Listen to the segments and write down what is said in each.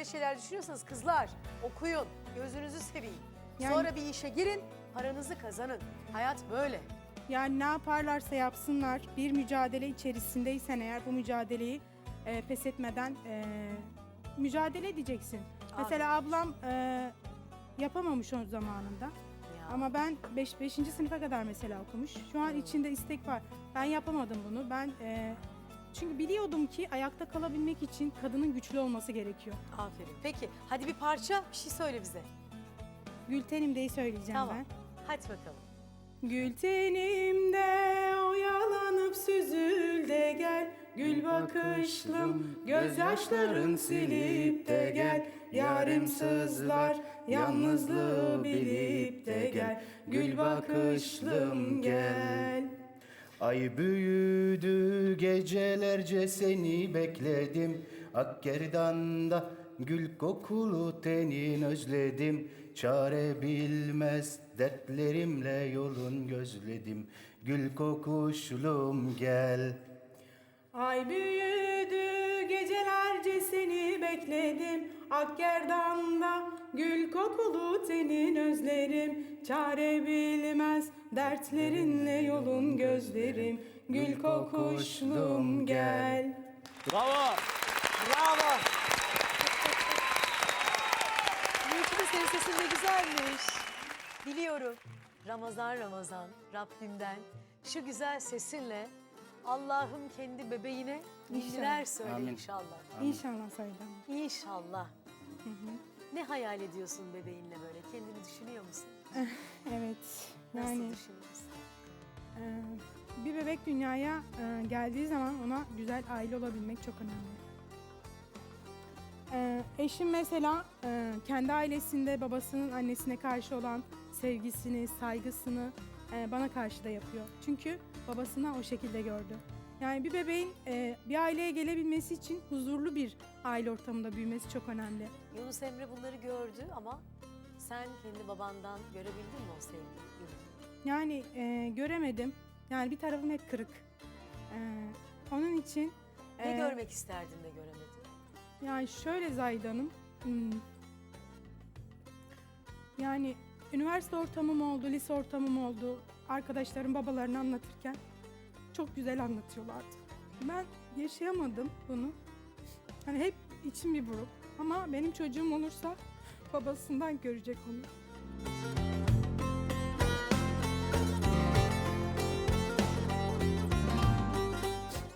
böyle şeyler düşünüyorsanız kızlar okuyun, gözünüzü seveyim. Yani- Sonra bir işe girin, paranızı kazanın. Hayat böyle. Yani ne yaparlarsa yapsınlar bir mücadele içerisindeysen eğer bu mücadeleyi e, pes etmeden e, mücadele edeceksin. Mesela ablam e, yapamamış o zamanında. Ya. Ama ben 5. Beş, 5. sınıfa kadar mesela okumuş. Şu an içinde istek var. Ben yapamadım bunu. Ben e, çünkü biliyordum ki ayakta kalabilmek için kadının güçlü olması gerekiyor. Aferin. Peki hadi bir parça bir şey söyle bize. Gültenimde'yi söyleyeceğim Tamam. ben. Hadi bakalım. Gül tenimde oyalanıp süzül de gel Gül bakışlım gözyaşların silip de gel Yarim sızlar yalnızlığı bilip de gel Gül bakışlım gel Ay büyüdü gecelerce seni bekledim. Akkerdan'da gül kokulu tenin özledim. Çare bilmez dertlerimle yolun gözledim. Gül kokuşlum gel Ay büyüdü gecelerce seni bekledim Akgerdan'da gül kokulu tenin özlerim Çare bilmez dertlerinle yolun gözlerim Gül kokuşlum gel Bravo. Bravo. De senin sesin de güzelmiş. Biliyorum. Ramazan Ramazan Rabbimden şu güzel sesinle Allah'ım kendi bebeğine bindiler söyle Amin. inşallah. İnşallah Saydan. İnşallah. Ne hayal ediyorsun bebeğinle böyle? Kendini düşünüyor musun? Evet Nasıl yani düşünüyorsun? e, bir bebek dünyaya e, geldiği zaman ona güzel aile olabilmek çok önemli. E, eşim mesela e, kendi ailesinde babasının annesine karşı olan sevgisini, saygısını e, bana karşı da yapıyor. Çünkü babasına o şekilde gördü. Yani bir bebeğin e, bir aileye gelebilmesi için huzurlu bir aile ortamında büyümesi çok önemli. Yunus Emre bunları gördü ama sen kendi babandan görebildin mi o sevgiyi? Yani e, göremedim. Yani bir tarafım hep kırık. E, onun için Ne e, görmek isterdin de göremedin? Yani şöyle Zahide Hanım. hmm, Yani üniversite ortamım oldu, lise ortamım oldu. Arkadaşlarım babalarını anlatırken çok güzel anlatıyorlardı. Ben yaşayamadım bunu. Hani hep içim bir buruk. Ama benim çocuğum olursa babasından görecek onu.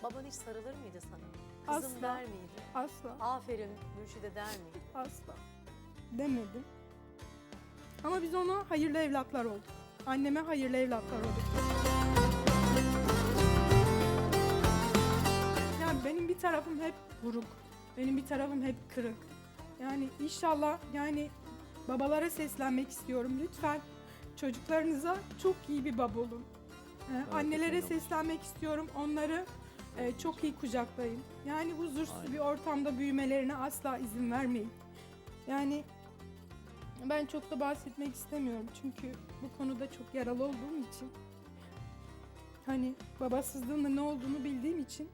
Baban hiç sarılır mıydı sana? Kızım Asla. der miydi? Asla, Aferin Mürşide der miydi? asla demedim. Ama biz ona hayırlı evlatlar olduk. Anneme hayırlı evlatlar olduk. Yani benim bir tarafım hep buruk. Benim bir tarafım hep kırık. Yani inşallah yani babalara seslenmek istiyorum. Lütfen çocuklarınıza çok iyi bir baba olun. Ee, annelere seslenmek istiyorum. Onları e, çok iyi kucaklayın. Yani huzursuz bir ortamda büyümelerine asla izin vermeyin. Yani ben çok da bahsetmek istemiyorum çünkü bu konuda çok yaralı olduğum için. Hani babasızlığın da ne olduğunu bildiğim için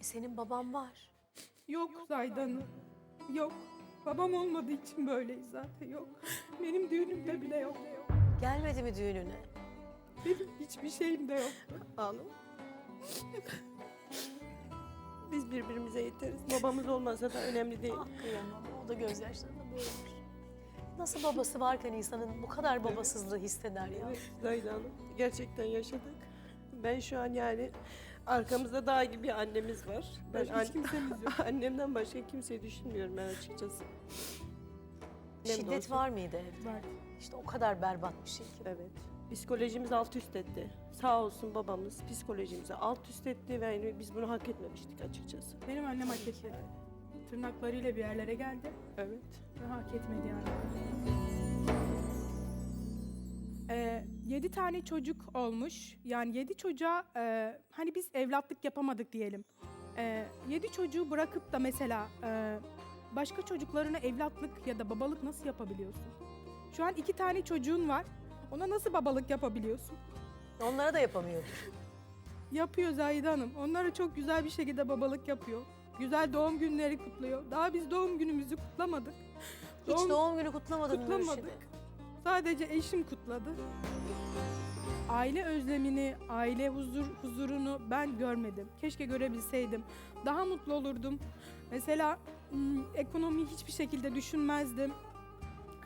senin baban var. Yok Zayda Hanım. Yok. Babam olmadığı için böyleyiz zaten yok. Benim düğünümde bile yok. Gelmedi mi düğününe? Benim hiçbir şeyim de yok. Ağlama. Biz birbirimize yeteriz. Babamız olmasa da önemli değil. Ah kıyamam. O da gözyaşlarına boğulmuş. Nasıl babası varken insanın bu kadar babasızlığı hisseder ya? Evet, Zahide Hanım. Gerçekten yaşadık. Ben şu an yani arkamızda dağ gibi bir annemiz var. Ben Başka hiç kimsemiz yok. annemden başka kimseyi düşünmüyorum ben açıkçası. Annem de Şiddet var mıydı evde? Var. İşte o kadar berbat bir şey ki. Evet. Psikolojimiz alt üst etti. Sağ olsun babamız psikolojimizi alt üst etti ve yani biz bunu hak etmemiştik açıkçası. Benim annem hak etmedi. Tırnaklarıyla bir yerlere geldi Evet. ve hak etmedi yani. Ee, yedi tane çocuk olmuş. Yani yedi çocuğa e, hani biz evlatlık yapamadık diyelim. Ee, yedi çocuğu bırakıp da mesela e, başka çocuklarına evlatlık ya da babalık nasıl yapabiliyorsun? Şu an iki tane çocuğun var. Ona nasıl babalık yapabiliyorsun? Onlara da yapamıyordu. Yapıyor Zahide Hanım. Onlara çok güzel bir şekilde babalık yapıyor. Güzel doğum günleri kutluyor. Daha biz doğum günümüzü kutlamadık. Hiç doğum günü kutlamadın kutlamadık. Mürşide? Sadece eşim kutladı. Aile özlemini, aile huzur huzurunu ben görmedim. Keşke görebilseydim. Daha mutlu olurdum. Mesela ekonomiyi hiçbir şekilde düşünmezdim.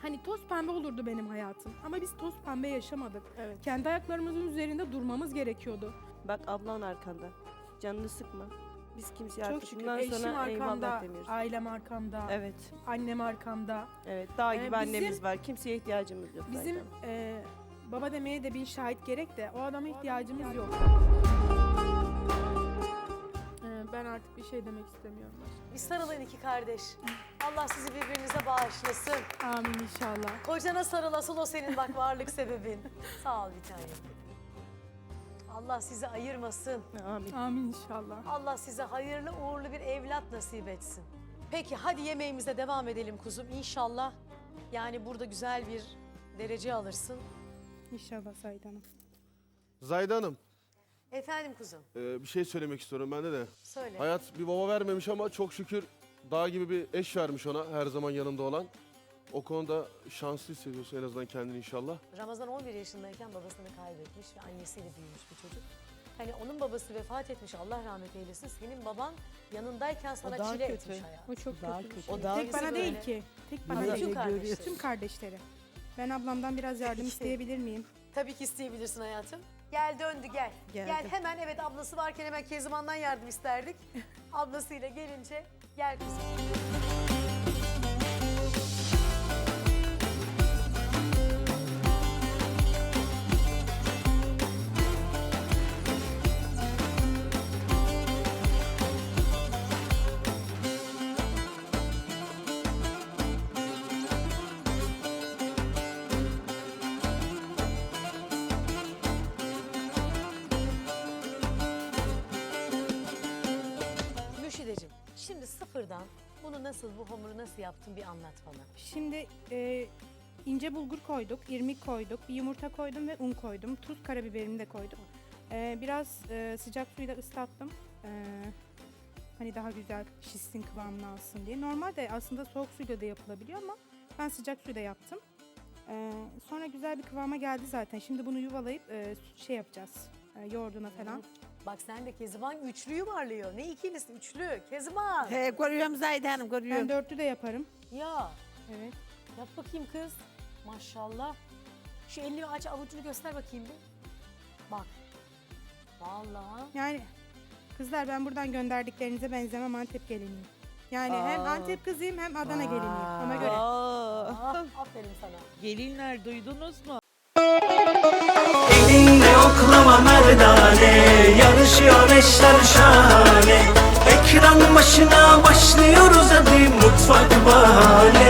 Hani toz pembe olurdu benim hayatım. Ama biz toz pembe yaşamadık. Evet. Kendi ayaklarımızın üzerinde durmamız gerekiyordu. Bak ablan arkanda. Canını sıkma. Biz kimseye Çok artık şükür bundan eşim sonra eyvallah arkamda, demiyoruz. ailem arkamda, Evet. annem arkamda. Evet. Dağ Ee, gibi bizim- annemiz var. Kimseye ihtiyacımız yok Bizim zaten. e, baba demeye de bir şahit gerek de o adama ihtiyacımız yok. E, ben artık bir şey demek istemiyorum. Bir sarılın iki kardeş. Allah sizi birbirinize bağışlasın. Amin inşallah. Kocana sarıl asıl o senin bak varlık sebebin. Sağ ol bir tanem. Allah sizi ayırmasın. Amin. Amin inşallah. Allah size hayırlı uğurlu bir evlat nasip etsin. Peki hadi yemeğimize devam edelim kuzum. İnşallah yani burada güzel bir derece alırsın. İnşallah Said Hanım. Zayda Hanım, Efendim kuzum e, bir şey söylemek istiyorum bende de. söyle. Hayat bir baba vermemiş ama çok şükür dağ gibi bir eş vermiş ona her zaman yanında olan. O konuda şanslı hissediyorsun en azından kendini inşallah. Ramazan 11 yaşındayken babasını kaybetmiş ve annesiyle büyümüş bir çocuk. Hani onun babası vefat etmiş Allah rahmet eylesin. Senin baban yanındayken sana daha çile kötü. etmiş hayat. O çok Daha kötü bir kötü. şey. O daha Tek bana değil ki. Tek bana Bütün değil. Kardeşleri. Tüm kardeşleri. Ben ablamdan biraz yardım İşte. isteyebilir miyim? Tabii ki isteyebilirsin hayatım. Gel döndü gel. Gel Geldi. hemen evet ablası varken hemen Kezban'dan yardım isterdik. Ablasıyla gelince gel kızım. Bunu nasıl bu hamuru nasıl yaptın bir anlat bana. Şimdi e, ince bulgur koyduk, irmik koyduk, bir yumurta koydum ve un koydum. Tuz, karabiberimi de koydum. E, biraz e, sıcak suyla ıslattım. E, hani daha güzel şişsin kıvamını alsın diye. Normalde aslında soğuk suyla da yapılabiliyor ama ben sıcak suyla yaptım. E, sonra güzel bir kıvama geldi zaten. Şimdi bunu yuvalayıp e, şey yapacağız. E, yoğurduna falan. Bak sen de Kezban üçlüyü varlıyor. Ne ikilisi üçlü. Kezban. He, görüyorum Zahide Hanım görüyorum. Ben dörtlü de yaparım. Ya Evet. yap bakayım kız. Maşallah. Şu elini aç avucunu göster bakayım bir. Bak. Vallahi. Yani kızlar ben buradan gönderdiklerinize benzemem Antep geliniyim. Yani hem Aa. Antep kızıyım hem Adana geliniyim. Ona göre. Aa, Ah, aferin sana. gelinler duydunuz mu? Elinle oklama merdane Yarışıyor eşler şahane. Ekran başına başlıyoruz hadi Mutfak bahane